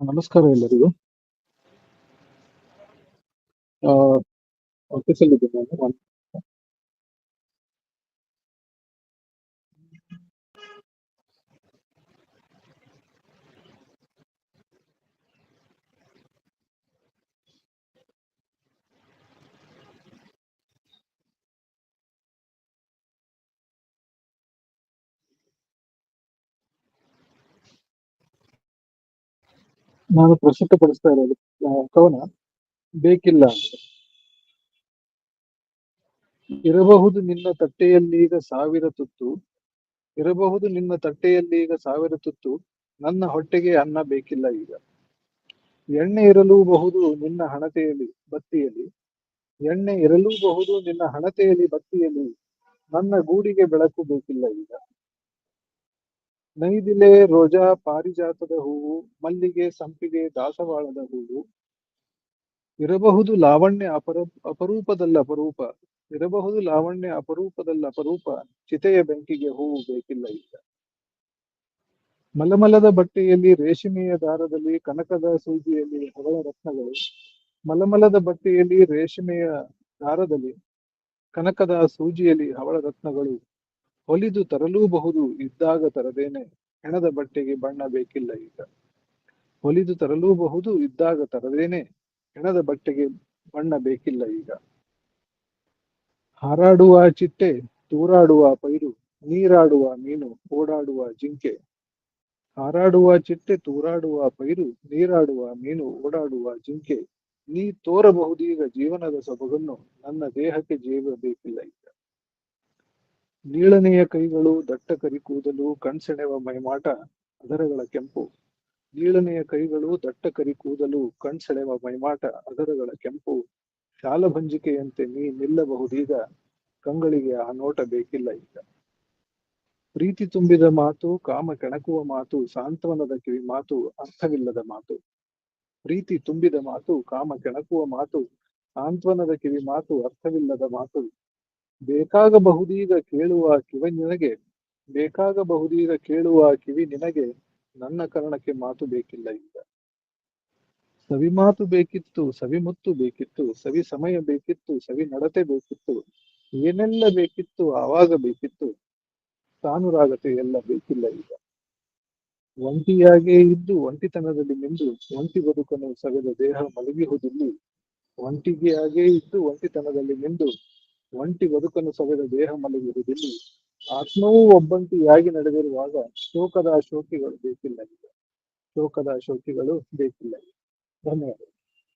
ನಮಸ್ಕಾರ ಎಲ್ಲರಿಗೂ. ಆ, ಆಫೀಸಲ್ಲಿದ್ದೀನಿ ನಾನು. ನಾನು ಪ್ರಸ್ತುತಪಡಿಸ್ತಾ ಇರೋದು ಕವನ ಬೇಕಿಲ್ಲ ಇರಬಹುದು ನಿನ್ನ ತಟ್ಟೆಯಲ್ಲೀಗ ಸಾವಿರ ತುತ್ತು, ಇರಬಹುದು ನಿನ್ನ ತಟ್ಟೆಯಲ್ಲೀಗ ಸಾವಿರ ತುತ್ತು, ನನ್ನ ಹೊಟ್ಟೆಗೆ ಅನ್ನ ಬೇಕಿಲ್ಲ ಈಗ. ಎಣ್ಣೆ ಇರಲೂಬಹುದು ನಿನ್ನ ಹಣತೆಯಲ್ಲಿ ಬತ್ತಿಯಲ್ಲಿ, ಎಣ್ಣೆ ಇರಲೂಬಹುದು ನಿನ್ನ ಹಣತೆಯಲ್ಲಿ ಬತ್ತಿಯಲ್ಲಿ, ನನ್ನ ಗೂಡಿಗೆ ಬೆಳಕು ಬೇಕಿಲ್ಲ ಈಗ. ನೈದಿಲೆ ರೋಜಾ ಪಾರಿಜಾತದ ಹೂವು, ಮಲ್ಲಿಗೆ ಸಂಪಿಗೆ ದಾಸವಾಳದ ಹೂವು. ಇರಬಹುದು ಲಾವಣ್ಯ ಅಪರ, ಅಪರೂಪದಲ್ಲ ಅಪರೂಪ. ಇರಬಹುದು ಲಾವಣ್ಯ ಅಪರೂಪದಲ್ಲ ಅಪರೂಪ. ಚಿತೆಯ ಬೆಂಕಿಗೆ ಹೂವು ಬೇಕಿಲ್ಲ ಈಗ. ಮಲಮಲದ ಬಟ್ಟೆಯಲ್ಲಿ ರೇಷ್ಮೆಯ ದಾರದಲ್ಲಿ, ಕನಕದ ಸೂಜಿಯಲ್ಲಿ ಹವಳ ರತ್ನಗಳು. ಮಲಮಲದ ಬಟ್ಟೆಯಲ್ಲಿ ರೇಷ್ಮೆಯ ದಾರದಲ್ಲಿ, ಕನಕದ ಸೂಜಿಯಲ್ಲಿ ಹವಳ ರತ್ನಗಳು. ಹೊಲಿದು ತರಲೂಬಹುದು, ಇದ್ದಾಗ ತರದೇನೆ. ಹೆಣದ ಬಟ್ಟೆಗೆ ಬಣ್ಣ ಬೇಕಿಲ್ಲ ಈಗ. ಹೊಲಿದು ತರಲೂಬಹುದು, ಇದ್ದಾಗ ತರದೇನೆ. ಹೆಣದ ಬಟ್ಟೆಗೆ ಬಣ್ಣ ಬೇಕಿಲ್ಲ ಈಗ. ಹಾರಾಡುವ ಚಿಟ್ಟೆ, ತೂರಾಡುವ ಪೈರು, ನೀರಾಡುವ ಮೀನು, ಓಡಾಡುವ ಜಿಂಕೆ. ಹಾರಾಡುವ ಚಿಟ್ಟೆ, ತೂರಾಡುವ ಪೈರು, ನೀರಾಡುವ ಮೀನು, ಓಡಾಡುವ ಜಿಂಕೆ. ನೀ ತೋರಬಹುದೀಗ ಜೀವನದ ಸೊಬಗನ್ನು. ನನ್ನ ದೇಹಕ್ಕೆ ಜೀವ ಬೇಕಿಲ್ಲ ಈಗ. ನೀಳನೆಯ ಕೈಗಳು, ದಟ್ಟ ಕರಿ ಕೂದಲು, ಕಣ್ಸೆಣೆವ ಮೈಮಾಟ, ಅದರಗಳ ಕೆಂಪು. ನೀಳನೆಯ ಕೈಗಳು, ದಟ್ಟ ಕರಿ ಕೂದಲು ಕಣ್ಸೆಳೆವ ಮೈಮಾಟ, ಅದರಗಳ ಕೆಂಪು. ಶಾಲಭಂಜಿಕೆಯಂತೆ ನೀ ನಿಲ್ಲಬಹುದೀಗ, ಕಂಗಳಿಗೆ ಆ ನೋಟ ಬೇಕಿಲ್ಲ ಈಗ. ಪ್ರೀತಿ ತುಂಬಿದ ಮಾತು, ಕಾಮ ಕೆಣಕುವ ಮಾತು, ಸಾಂತ್ವನದ ಕಿವಿ ಮಾತು, ಅರ್ಥವಿಲ್ಲದ ಮಾತು. ಪ್ರೀತಿ ತುಂಬಿದ ಮಾತು, ಕಾಮ ಕೆಣಕುವ ಮಾತು, ಸಾಂತ್ವನದ ಕಿವಿ ಮಾತು, ಅರ್ಥವಿಲ್ಲದ ಮಾತು. ಬೇಕಾಗಬಹುದೀಗ ಕೇಳುವ ಕಿವಿ ನಿನಗೆ, ಬೇಕಾಗಬಹುದೀಗ ಕೇಳುವ ಕಿವಿ ನಿನಗೆ, ನನ್ನ ಕರ್ಣಕ್ಕೆ ಮಾತು ಬೇಕಿಲ್ಲ ಈಗ. ಸವಿ ಮಾತು ಬೇಕಿತ್ತು, ಸವಿ ಮುತ್ತು ಬೇಕಿತ್ತು, ಸವಿ ಸಮಯ ಬೇಕಿತ್ತು, ಸವಿ ನಡತೆ ಬೇಕಿತ್ತು, ಏನೆಲ್ಲ ಬೇಕಿತ್ತು, ಆವಾಗ ಬೇಕಿತ್ತು, ತಾನುರಾಗತೆ ಎಲ್ಲ ಬೇಕಿಲ್ಲ ಈಗ. ಒಂಟಿಯಾಗೇ ಇದ್ದು ಒಂಟಿತನದಲ್ಲಿ ನಿಂದು, ಒಂಟಿ ಬದುಕನ್ನು ಸವೆದ ದೇಹ ಮಲಗಿಹುದಿಲ್ಲಿ ಆಗೇ ಇದ್ದು ಒಂಟಿತನದಲ್ಲಿ ಮಿಂದು ಒಂಟಿ ಬದುಕನ್ನು ಸವೆದ ದೇಹ ಮಲಗಿರುವುದಿಲ್ಲ. ಆತ್ಮವೂ ಒಬ್ಬಂಟಿಯಾಗಿ ನಡೆದಿರುವಾಗ ಶೋಕದ ಶೋಕಿಗಳು ಬೇಕಿಲ್ಲ. ಶೋಕದ ಶೋಕಿಗಳು ಬೇಕಿಲ್ಲ. ಧನ್ಯವಾದಗಳು. ಧನ್ಯವಾದ